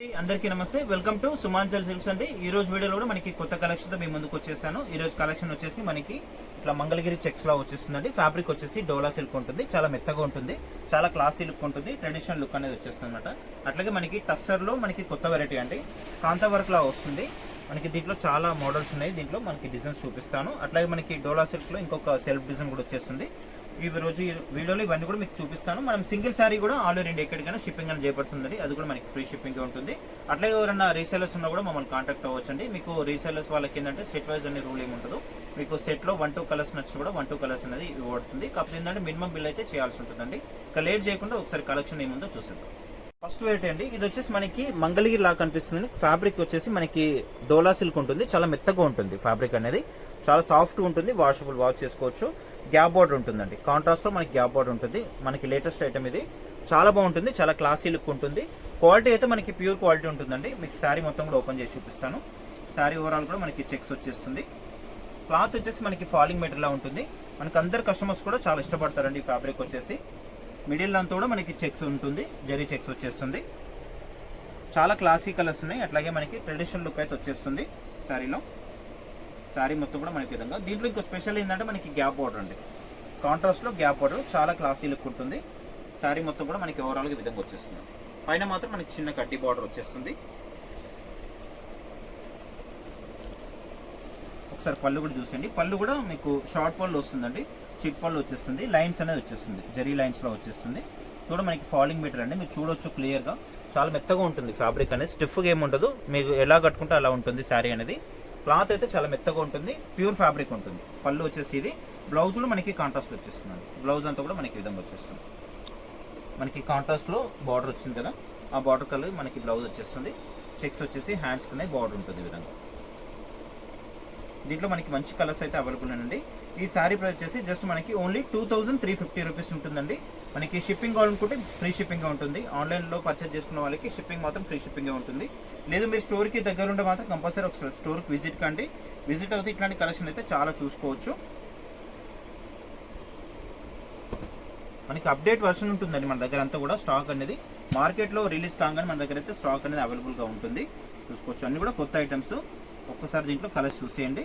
అందరికీ నమస్తే. Welcome to సుమాంచల్ silks అండి. ఈ రోజు వీడియోలో కూడా మనకి కొత్త కలెక్షన్తో మీ ముందుకు వచ్చేసాను. ఈ రోజు కలెక్షన్ వచ్చేసి మనకి ఇట్లా మంగళగిరి చెక్స్ లా వచ్చేస్తుందండి. ఫ్యాబ్రిక్ వచ్చేసి డోలా సిల్క్ ఉంటుంది. చాలా మెత్తగా ఉంటుంది. చాలా క్లాసీ లుక్ ఉంటుంది. ట్రెడిషనల్ లుక్ అనేది వచ్చేస్తుంది అనమాట అట్లాగే మనకి టస్సర్లో మనకి కొత్త వెరైటీ అండి. కాంతా వర్క్ లా వస్తుంది. మనకి దీంట్లో చాలా మోడల్స్ ఉన్నాయి. దీంట్లో మనకి డిజైన్స్ చూపిస్తాను. అట్లాగే మనకి డోలా సిల్క్లో ఇంకొక సెల్ఫ్ డిజైన్ కూడా వచ్చేస్తుంది. ఈ రోజు ఈ వీడియోలో ఇవన్నీ కూడా మీకు చూపిస్తాను. మనం సింగిల్ శారీ కూడా ఆల్ ఓవర్ ఇండియా ఎక్కడికైనా షిప్పింగ్ అని చేపడుతుంది అది కూడా మనకి ఫ్రీ షిప్పింగ్ ఉంటుంది. అట్లాగే ఎవరైనా రీసేలర్స్ ఉన్నా కూడా మమ్మల్ని కాంటాక్ట్ అవ్వచ్చండి. మీకు రీసేలర్స్ వాళ్ళకి ఏంటంటే సెట్ వైజ్ అనే రూల్ ఏమి ఉండదు. మీకు సెట్లో వన్ టూ కలర్స్ నచ్చి కూడా వన్ టూ కలర్స్ అనేది ఇవ్వబడుతుంది. కాకపోతే ఏంటంటే మినిమం బిల్ అయితే చేయాల్సి ఉంటుందండి. ఇక లేట్ చేయకుండా ఒకసారి కలెక్షన్ ఏముందో చూసేద్దాం. ఫస్ట్ వెయిట్ అండి ఇది వచ్చేసి మనకి మంగళగిరి లా కనిపిస్తుంది. ఫ్యాబ్రిక్ వచ్చేసి మనకి డోలా సిల్క్ ఉంటుంది. చాలా మెత్తగా ఉంటుంది ఫ్యాబ్రిక్ అనేది. చాలా సాఫ్ట్గా ఉంటుంది. వాషబుల్ వాష్ చేసుకోవచ్చు. గ్యాప్ బార్డర్ ఉంటుందండి. కాంట్రాస్ట్లో మనకి గ్యాప్ బార్డర్ ఉంటుంది. మనకి లేటెస్ట్ ఐటమ్ ఇది. చాలా బాగుంటుంది. చాలా క్లాసీ లుక్ ఉంటుంది. క్వాలిటీ అయితే మనకి ప్యూర్ క్వాలిటీ ఉంటుందండి. మీకు శారీ మొత్తం కూడా ఓపెన్ చేసి చూపిస్తాను. శారీ ఓవరాల్ కూడా మనకి చెక్స్ వచ్చేస్తుంది. క్లాత్ వచ్చేసి మనకి ఫాలింగ్ మెటీరియల్లా ఉంటుంది. మనకి అందరు కస్టమర్స్ కూడా చాలా ఇష్టపడతారండి ఈ ఫ్యాబ్రిక్ వచ్చేసి. మిడిల్ అంతా కూడా మనకి చెక్స్ ఉంటుంది. జరీ చెక్స్ వచ్చేస్తుంది. చాలా క్లాసీ కలర్స్ ఉన్నాయి. అట్లాగే మనకి ట్రెడిషనల్ లుక్ అయితే వచ్చేస్తుంది. శారీలో శారీ మొత్తం కూడా మనకి విధంగా దీంట్లో ఇంకో స్పెషల్ ఏంటంటే మనకి గ్యాప్ బార్డర్ అండి. కాంట్రాస్ట్లో గ్యాప్ బార్డర్ చాలా క్లాసీ లుక్ ఉంటుంది. శారీ మొత్తం కూడా మనకి ఓవరాల్గా విధంగా వచ్చేస్తుంది. పైన మాత్రం మనకి చిన్న కడ్డీ బార్డర్ వచ్చేస్తుంది. ఒకసారి పళ్ళు కూడా చూసేయండి. పళ్ళు కూడా మీకు షార్ట్ పళ్ళు వస్తుందండి. చిట్ పళ్ళు వచ్చేస్తుంది. లైన్స్ అనేది వచ్చేస్తుంది. జరీ లైన్స్లో వచ్చేస్తుంది. కూడా మనకి ఫాలింగ్ మీటర్ అండి. మీరు చూడొచ్చు క్లియర్గా చాలా మెత్తగా ఉంటుంది ఫ్యాబ్రిక్ అనేది. స్టిఫ్గా ఏమి ఉండదు మీకు ఎలా కట్టుకుంటే అలా ఉంటుంది శారీ అనేది. క్లాత్ అయితే చాలా మెత్తగా ఉంటుంది ప్యూర్ ఫ్యాబ్రిక్ ఉంటుంది. పళ్ళు వచ్చేసి ఇది. బ్లౌజ్లో మనకి కాంట్రాస్ట్ వచ్చేస్తుంది. బ్లౌజ్ అంతా కూడా మనకి విధంగా వచ్చేస్తుంది. మనకి కాంట్రాస్ట్లో బార్డర్ వచ్చింది కదా? ఆ బార్డర్ కలర్ మనకి బ్లౌజ్ వచ్చేస్తుంది. చెక్స్ వచ్చేసి హ్యాండ్స్ కింద బార్డర్ ఉంటుంది ఈ విధంగా. దీంట్లో మనకి మంచి కలర్స్ అయితే అవైలబుల్ అండి ఈ శారీ ప్రైస్ వచ్చేసి జస్ట్ మనకి only two thousand three fifty rupees ఉంటుందండి. మనకి షిప్పింగ్ కావాలనుకుంటే ఫ్రీ షిప్పింగ్ ఉంటుంది. ఆన్లైన్లో పర్చేస్ చేసుకున్న వాళ్ళకి షిప్పింగ్ మాత్రం ఫ్రీ షిప్పింగ్ ఉంటుంది. లేదు మీరు స్టోర్కి దగ్గర ఉంటే మాత్రం కంపల్సరీ ఒకసారి స్టోర్కి విజిట్ కండి. విజిట్ అవుతే ఇట్లాంటి కలెక్షన్ అయితే చాలా చూసుకోవచ్చు. మనకి అప్డేట్ వర్షన్ ఉంటుందండి మన దగ్గర అంతా కూడా స్టాక్ అనేది. మార్కెట్లో రిలీజ్ కాగానే మన దగ్గర అయితే స్టాక్ అనేది అవైలబుల్గా ఉంటుంది. చూసుకోవచ్చు. అన్ని కూడా కొత్త ఐటమ్స్ ఒక్కసారి దీంట్లో కలర్స్ చూసేయండి.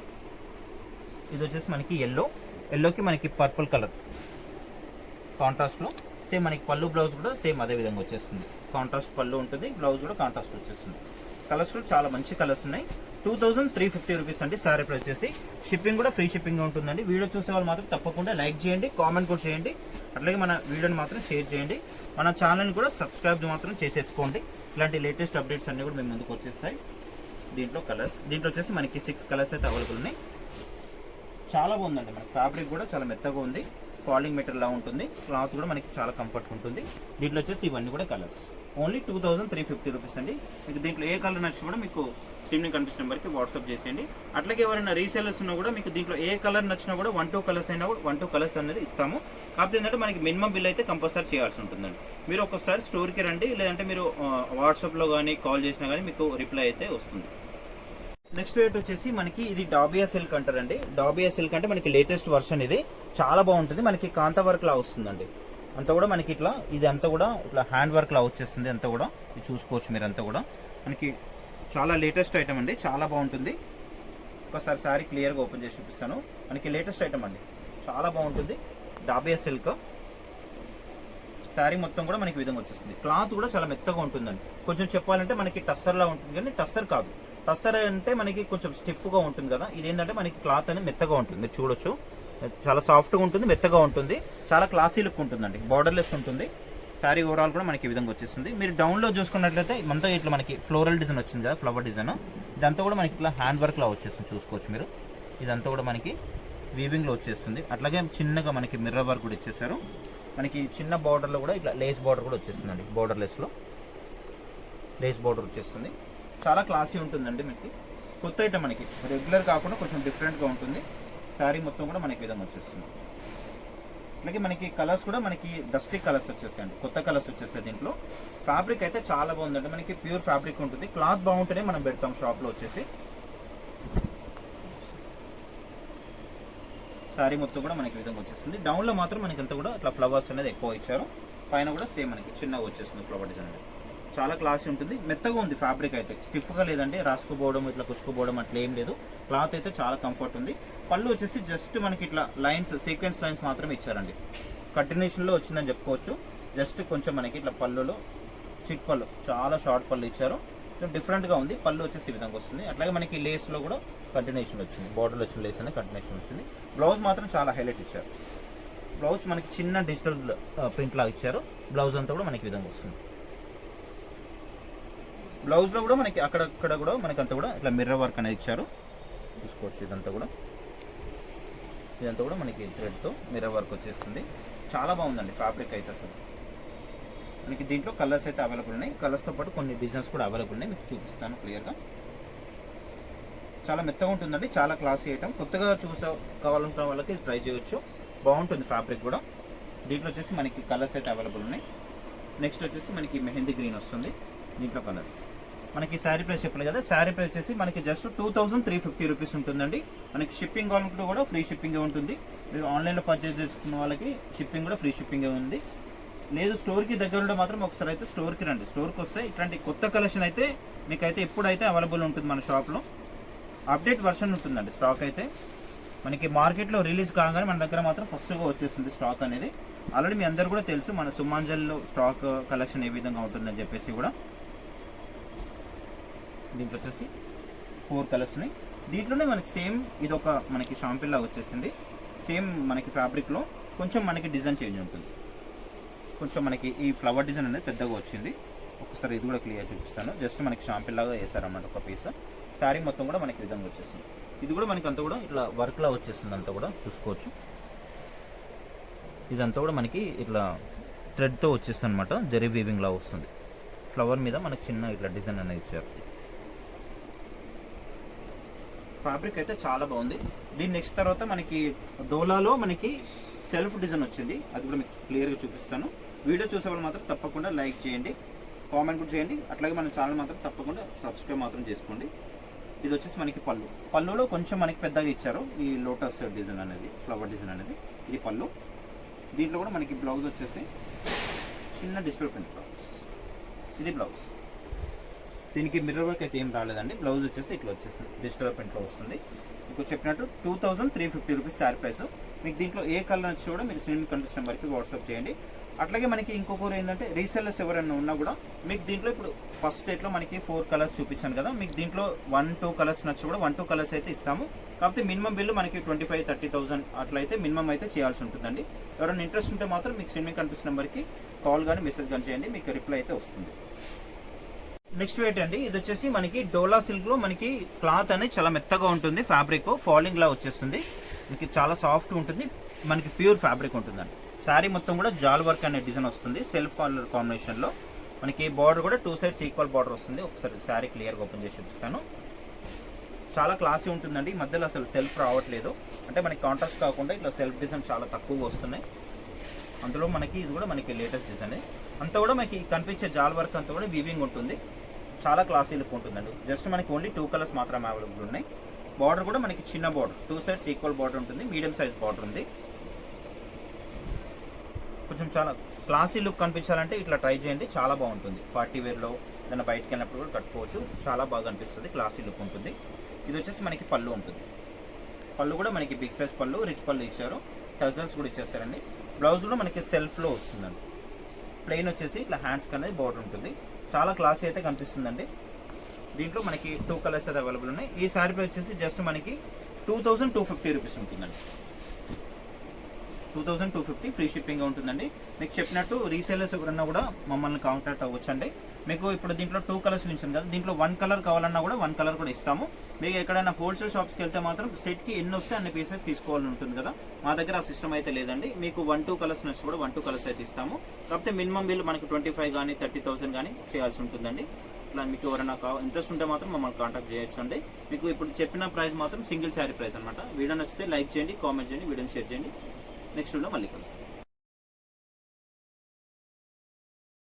ఇది వచ్చేసి మనకి ఎల్లో ఎల్లోకి మనకి పర్పుల్ కలర్ కాంట్రాస్ట్లో సేమ్ మనకి పళ్ళు బ్లౌజ్ కూడా సేమ్ అదే విధంగా వచ్చేస్తుంది. కాంట్రాస్ట్ పళ్ళు ఉంటుంది బ్లౌజ్ కూడా కాంట్రాస్ట్ వచ్చేస్తుంది. కలర్స్ కూడా చాలా మంచి కలర్స్ ఉన్నాయి. Two thousand three fifty rupees అండి సారీ ప్రైస్ వచ్చేసి షిప్పింగ్ కూడా ఫ్రీ షిప్పింగ్ ఉంటుందండి. వీడియో చూసే వాళ్ళు మాత్రం తప్పకుండా లైక్ చేయండి కామెంట్ కూడా చేయండి. అట్లాగే మన వీడియోని మాత్రం షేర్ చేయండి. మన ఛానల్ని కూడా సబ్స్క్రైబ్ మాత్రం చేసేసుకోండి. ఇలాంటి లేటెస్ట్ అప్డేట్స్ అన్నీ కూడా మేము ముందుకు వచ్చేస్తాయి. దీంట్లో కలర్స్. దీంట్లో వచ్చేసి మనకి సిక్స్ కలర్స్ అయితే అవైలబుల్ ఉన్నాయి. చాలా బాగుందండి మనకి ఫ్యాబ్రిక్ కూడా చాలా మెత్తగా ఉంది. ఫాలింగ్ మెటీరియల్లా ఉంటుంది. క్లాత్ కూడా మనకి చాలా కంఫర్ట్ ఉంటుంది. దీంట్లో వచ్చేసి ఇవన్నీ కూడా colours only two thousand three fifty rupees అండి. మీకు దీంట్లో ఏ కలర్ నచ్చి కూడా మీకు స్క్రీన్ కనిపిస్తున్న నెంబర్కి వాట్సాప్ చేసేయండి. అట్లాగే ఎవరైనా రీసేలర్స్ ఉన్నా కూడా మీకు దీంట్లో ఏ కలర్ నచ్చినా కూడా వన్ టూ కలర్స్ అయినా కూడా వన్ టూ కలర్స్ అనేది ఇస్తాము. కాకపోతే ఏంటంటే మనకి మినిమం బిల్ అయితే కంపల్సరీ చేయాల్సి ఉంటుందండి. మీరు ఒకసారి స్టోర్కి రండి. లేదంటే మీరు వాట్సాప్లో కానీ కాల్ చేసినా కానీ మీకు రిప్లై అయితే వస్తుంది. నెక్స్ట్ రేట్ వచ్చేసి మనకి ఇది డాబియా సిల్క్ అంటారండి. డాబియా సిల్క్ అంటే మనకి లేటెస్ట్ వర్షన్ ఇది. చాలా బాగుంటుంది. మనకి కాంత వర్క్ లా వస్తుందండి. అంతా కూడా మనకి ఇట్లా ఇది అంతా కూడా ఇట్లా హ్యాండ్ వర్క్ లా వచ్చేస్తుంది అంతా కూడా. ఇది చూసుకోవచ్చు మీరు అంతా కూడా. మనకి చాలా లేటెస్ట్ ఐటమ్ అండి. చాలా బాగుంటుంది. ఒకసారి శారీ క్లియర్గా ఓపెన్ చేసి చూపిస్తాను. మనకి లేటెస్ట్ ఐటమ్ అండి. చాలా బాగుంటుంది. డాబియా సిల్క్ శారీ మొత్తం కూడా మనకి ఈ విధంగా వచ్చేస్తుంది. క్లాత్ కూడా చాలా మెత్తగా ఉంటుందండి. కొంచెం చెప్పాలంటే మనకి టస్సర్లా ఉంటుంది కానీ టస్సర్ కాదు. టస్సర్ అంటే మనకి కొంచెం స్టిఫ్గా ఉంటుంది కదా. ఇది ఏంటంటే మనకి క్లాత్ అనేది మెత్తగా ఉంటుంది. మీరు చూడొచ్చు. చాలా సాఫ్ట్గా ఉంటుంది మెత్తగా ఉంటుంది. చాలా క్లాసీ లుక్ ఉంటుందండి. బార్డర్లెస్ ఉంటుంది. శారీ ఓవరాల్ కూడా మనకి ఈ విధంగా వచ్చేస్తుంది. మీరు డౌన్లో చూసుకున్నట్లయితే మనతో ఇట్లా మనకి ఫ్లోరల్ డిజైన్ వచ్చింది కదా ఫ్లవర్ డిజైన్ ఇదంతా కూడా మనకి ఇట్లా హ్యాండ్ వర్క్లా వచ్చేస్తుంది చూసుకోవచ్చు మీరు. ఇదంతా కూడా మనకి వీవింగ్లో వచ్చేస్తుంది. అట్లాగే చిన్నగా మనకి మిర్రర్ వర్క్ కూడా ఇచ్చేసారు మనకి చిన్న బార్డర్లో కూడా ఇట్లా లేస్ బార్డర్ కూడా వచ్చేస్తుందండి బార్డర్లెస్లో లేస్ బార్డర్ వచ్చేస్తుంది. చాలా క్లాసీ ఉంటుందండి మనకి కొత్త ఐటమ్ మనకి. రెగ్యులర్ కాకుండా కొంచెం డిఫరెంట్గా ఉంటుంది. శారీ మొత్తం కూడా మనకి విధంగా వచ్చేస్తుంది. అలాగే మనకి కలర్స్ కూడా మనకి డస్టీ కలర్స్ వచ్చేస్తాయండి. కొత్త కలర్స్ వచ్చేస్తాయి దీంట్లో. ఫ్యాబ్రిక్ అయితే చాలా బాగుందండి. మనకి ప్యూర్ ఫ్యాబ్రిక్ ఉంటుంది. క్లాత్ బాగుంటేనే మనం పెడతాం షాప్లో వచ్చేసి. శారీ మొత్తం కూడా మనకి విధంగా వచ్చేస్తుంది. డౌన్లో మాత్రం మనకి అంతా కూడా ఇట్లా ఫ్లవర్స్ అనేది ఎక్కువ ఇచ్చారు. పైన కూడా సేమ్ మనకి చిన్నగా వచ్చేస్తుంది ఫ్లవర్ డిజైన్ అనేది. చాలా క్లాసీ ఉంటుంది. మెత్తగా ఉంది ఫ్యాబ్రిక్ అయితే. స్టిఫ్గా లేదండి రాసుకుపోవడం ఇట్లా కుచ్చుకుపోవడం అట్లా ఏం లేదు. క్లాత్ అయితే చాలా కంఫర్ట్ ఉంది. పళ్ళు వచ్చేసి జస్ట్ మనకి ఇట్లా లైన్స్ సీక్వెన్స్ లైన్స్ మాత్రమే ఇచ్చారండి. కంటిన్యూషన్లో వచ్చిందని చెప్పుకోవచ్చు. జస్ట్ కొంచెం మనకి ఇట్లా పళ్ళులో చిట్ పళ్ళు చాలా షార్ట్ పళ్ళు ఇచ్చారు. సో డిఫరెంట్గా ఉంది. పళ్ళు వచ్చేసి ఈ విధంగా వస్తుంది. అట్లాగే మనకి లేస్లో కూడా కంటిన్యూషన్ వచ్చింది. బార్డర్లో వచ్చిన లేస్ అనేది కంటిన్యూషన్ వచ్చింది. బ్లౌజ్ మాత్రం చాలా హైలైట్ ఇచ్చారు. బ్లౌజ్ మనకి చిన్న డిజిటల్ ప్రింట్ లాగా ఇచ్చారు. బ్లౌజ్ అంతా కూడా మనకి విధంగా వస్తుంది. బ్లౌజ్లో కూడా మనకి అక్కడక్కడ కూడా మనకి అంతా కూడా ఇట్లా మిర్రర్ వర్క్ అనేది ఇచ్చారు. చూసుకోవచ్చు ఇదంతా కూడా. ఇదంతా కూడా మనకి థ్రెడ్తో మిర్రర్ వర్క్ వచ్చేస్తుంది. చాలా బాగుందండి ఫ్యాబ్రిక్ అయితే అసలు. మనకి దీంట్లో కలర్స్ అయితే అవైలబుల్ ఉన్నాయి. కలర్స్తో పాటు కొన్ని డిజైన్స్ కూడా అవైలబుల్ ఉన్నాయి. మీకు చూపిస్తాను క్లియర్గా చాలా మెత్తగా ఉంటుందండి. చాలా క్లాసీ ఐటమ్ కొత్తగా చూసా కావాలనుకున్న వాళ్ళకి ట్రై చేయొచ్చు. బాగుంటుంది ఫ్యాబ్రిక్ కూడా. దీంట్లో వచ్చేసి మనకి కలర్స్ అయితే అవైలబుల్ ఉన్నాయి. నెక్స్ట్ వచ్చేసి మనకి మెహందీ గ్రీన్ వస్తుంది. దీంట్లో కలర్స్ మనకి శారీ ప్రైస్ చెప్పలేదు కదా శారీ ప్రైస్ వచ్చేసి మనకి just two thousand three fifty rupees ఉంటుందండి. మనకి షిప్పింగ్ కావాలనుకుంటే కూడా ఫ్రీ షిప్పింగ్ ఉంటుంది. మీరు ఆన్లైన్లో పర్చేస్ చేసుకున్న వాళ్ళకి షిప్పింగ్ కూడా ఫ్రీ షిప్పింగ్ ఉంది. లేదు స్టోర్కి దగ్గర ఉంటే మాత్రం ఒకసారి అయితే స్టోర్కి రండి. స్టోర్కి వస్తే ఇట్లాంటి కొత్త కలెక్షన్ అయితే మీకైతే ఎప్పుడైతే అవైలబుల్ ఉంటుంది మన షాప్లో అప్డేట్ వర్షన్ ఉంటుందండి స్టాక్ అయితే. మనకి మార్కెట్లో రిలీజ్ కాగానే మన దగ్గర మాత్రం ఫస్ట్గా వచ్చేస్తుంది స్టాక్ అనేది. ఆల్రెడీ మీ అందరు కూడా తెలుసు మన సుమాంజల్లో స్టాక్ కలెక్షన్ ఏ విధంగా ఉంటుందని చెప్పేసి కూడా. దీంట్లో వచ్చేసి ఫోర్ కలర్స్ ఉన్నాయి. దీంట్లోనే మనకి సేమ్ ఇది ఒక మనకి షాంపిల్ లాగా వచ్చేసింది. సేమ్ మనకి ఫ్యాబ్రిక్లో కొంచెం మనకి డిజైన్ చేంజ్ ఉంటుంది. కొంచెం మనకి ఈ ఫ్లవర్ డిజైన్ అనేది పెద్దగా వచ్చింది. ఒకసారి ఇది కూడా క్లియర్ చూపిస్తాను. జస్ట్ మనకి షాంపిల్ లాగా వేసారన్నమాట ఒక పీస్ శారీ మొత్తం కూడా మనకి విధంగా వచ్చేసింది. ఇది కూడా మనకి అంతా కూడా ఇట్లా వర్క్లా వచ్చేసింది అంతా కూడా చూసుకోవచ్చు. ఇదంతా కూడా మనకి ఇట్లా థ్రెడ్తో వచ్చేస్తుంది అనమాట జరీ వీవింగ్లా వస్తుంది. ఫ్లవర్ మీద మనకి చిన్న ఇట్లా డిజైన్ అనేది ఇచ్చారు. ఫ్యాబ్రిక్ అయితే చాలా బాగుంది. దీని నెక్స్ట్ తర్వాత మనకి డోలాలో మనకి సెల్ఫ్ డిజైన్ వచ్చింది. అది కూడా మీకు క్లియర్గా చూపిస్తాను. వీడియో చూసే వాళ్ళు మాత్రం తప్పకుండా లైక్ చేయండి. కామెంట్ కూడా చేయండి. అట్లాగే మన ఛానల్ మాత్రం తప్పకుండా సబ్స్క్రైబ్ మాత్రం చేసుకోండి. ఇది వచ్చేసి మనకి పళ్ళు. పళ్ళులో కొంచెం మనకి పెద్దగా ఇచ్చారు ఈ లోటస్ డిజైన్ అనేది ఫ్లవర్ డిజైన్ అనేది. ఇది పళ్ళు. దీంట్లో కూడా మనకి బ్లౌజ్ వచ్చేసి చిన్న డిస్ప్లే ప్రింట్ బ్లౌజ్. ఇది బ్లౌజ్. దీనికి మిర్రర్ వర్క్ అయితే ఏం రాలేదండి. బ్లౌజ్ వచ్చేసి ఇట్లా వచ్చేసింది. డిజిటల్ ప్రింట్లో వస్తుంది. మీకు చెప్పినట్టు two thousand three fifty rupees sari price మీకు దీంట్లో ఏ కలర్ వచ్చి కూడా మీరు స్క్రీన్ కనిపిస్తున్న నెంబర్కి వాట్సాప్ చేయండి. అట్లాగే మనకి ఇంకొకరు ఏంటంటే రీసెల్లర్స్ ఎవరైనా ఉన్నా కూడా మీకు దీంట్లో ఇప్పుడు ఫస్ట్ సెట్లో మనకి ఫోర్ కలర్స్ చూపించాను కదా. మీకు దీంట్లో వన్ టూ కలర్స్ నచ్చి కూడా వన్ టూ కలర్స్ అయితే ఇస్తాము. కాకపోతే మినిమం బిల్లు మనకి ట్వంటీ ఫైవ్ థర్టీ థౌసండ్ అట్లా అయితే మినిమం అయితే చేయాల్సి ఉంటుందండి. ఎవరైనా ఇంట్రెస్ట్ ఉంటే మాత్రం మీకు స్క్రీన్ కనిపిస్తున్న నెంబర్కి కాల్ కానీ మెసేజ్ కానీ చేయండి. మీకు రిప్లై అయితే వస్తుంది. నెక్స్ట్ వెయిట్ అండి. ఇది వచ్చేసి మనకి డోలా సిల్క్లో మనకి క్లాత్ అనేది చాలా మెత్తగా ఉంటుంది. ఫ్యాబ్రిక్ ఫాలింగ్ లా వచ్చేస్తుంది. మనకి చాలా సాఫ్ట్ ఉంటుంది. మనకి ప్యూర్ ఫ్యాబ్రిక్ ఉంటుందండి. శారీ మొత్తం కూడా జాల్ వర్క్ అనే డిజైన్ వస్తుంది. సెల్ఫ్ కాలర్ కాంబినేషన్లో మనకి బార్డర్ కూడా టూ సైడ్స్ ఈక్వల్ బార్డర్ వస్తుంది. ఒకసారి శారీ క్లియర్గా ఓపెన్ చేసి చూపిస్తాను. చాలా క్లాసీ ఉంటుందండి. ఈ మధ్యలో అసలు సెల్ఫ్ రావట్లేదు. అంటే మనకి కాంట్రాస్ట్ కాకుండా ఇట్లా సెల్ఫ్ డిజైన్ చాలా తక్కువగా వస్తున్నాయి. అందులో మనకి ఇది కూడా మనకి లేటెస్ట్ డిజైన్ అంతా కూడా మనకి కనిపించే జాల్ వర్క్ అంతా కూడా వీవింగ్ ఉంటుంది. చాలా క్లాసీ లుక్ ఉంటుందండి. జస్ట్ మనకి ఓన్లీ టూ కలర్స్ మాత్రమే అవైలబుల్ ఉన్నాయి. బార్డర్ కూడా మనకి చిన్న border two sides equal border ఉంటుంది. మీడియం సైజ్ బార్డర్ ఉంది. కొంచెం చాలా క్లాసీ లుక్ కనిపించాలంటే ఇట్లా ట్రై చేయండి. చాలా బాగుంటుంది. పార్టీ వేర్లో దాన్ని బయటకు వెళ్ళినప్పుడు కూడా కట్టుకోవచ్చు. చాలా బాగా అనిపిస్తుంది. క్లాసీ లుక్ ఉంటుంది. ఇది వచ్చేసి మనకి పళ్ళు ఉంటుంది. పళ్ళు కూడా మనకి బిగ్ సైజ్ పళ్ళు రిచ్ పళ్ళు ఇచ్చారు. టజల్స్ కూడా ఇచ్చేస్తారండి. బ్లౌజ్ కూడా మనకి సెల్ఫ్లో వస్తుందండి. ప్లెయిన్ వచ్చేసి ఇట్లా హ్యాండ్స్కి అనేది బోర్డర్ ఉంటుంది. చాలా క్లాసీ అయితే కనిపిస్తుందండి. దీంట్లో మనకి టూ కలర్స్ అయితే అవైలబుల్ ఉన్నాయి. ఈ శారీపై వచ్చేసి జస్ట్ మనకి two thousand two fifty rupees ఉంటుందండి. Two thousand two fifty free shipping ఉంటుందండి. మీకు చెప్పినట్టు రీసేలర్స్ ఎవరన్నా కూడా మమ్మల్ని కాంటాక్ట్ అవ్వచ్చండి. మీకు ఇప్పుడు దీంట్లో టూ కలర్స్ చూపించాను కదా దీంట్లో వన్ కలర్ కావాలన్నా కూడా వన్ కలర్ కూడా ఇస్తాము. మీకు ఎక్కడైనా హోల్సేల్ షాప్స్కి వెళ్తే మాత్రం సెట్కి ఎన్ని వస్తే అన్ని పీసెస్ తీసుకోవాలని ఉంటుంది కదా. మా దగ్గర ఆ సిస్టమ్ అయితే లేదండి. మీకు వన్ టూ కలర్స్ నచ్చి కూడా వన్ టూ కలర్స్ అయితే ఇస్తాము. కాకపోతే మినిమం బిల్ మనకి ట్వంటీ ఫైవ్ కానీ థర్టీ థౌసండ్ కానీ చేయాల్సి ఉంటుందండి. ఇట్లా మీకు ఎవరైనా ఇంట్రెస్ట్ ఉంటే మాత్రం మమ్మల్ని కాంటాక్ట్ చేయొచ్చు అండి మీకు ఇప్పుడు చెప్పిన ప్రైస్ మాత్రం సింగిల్ శారీ ప్రైస్ అనమాట వీడియో నచ్చితే లైక్ చేయండి కామెంట్ చేయండి వీడియోని షేర్ చేయండి. నెక్స్ట్ వీడియో మళ్ళీ కలుస్తాం.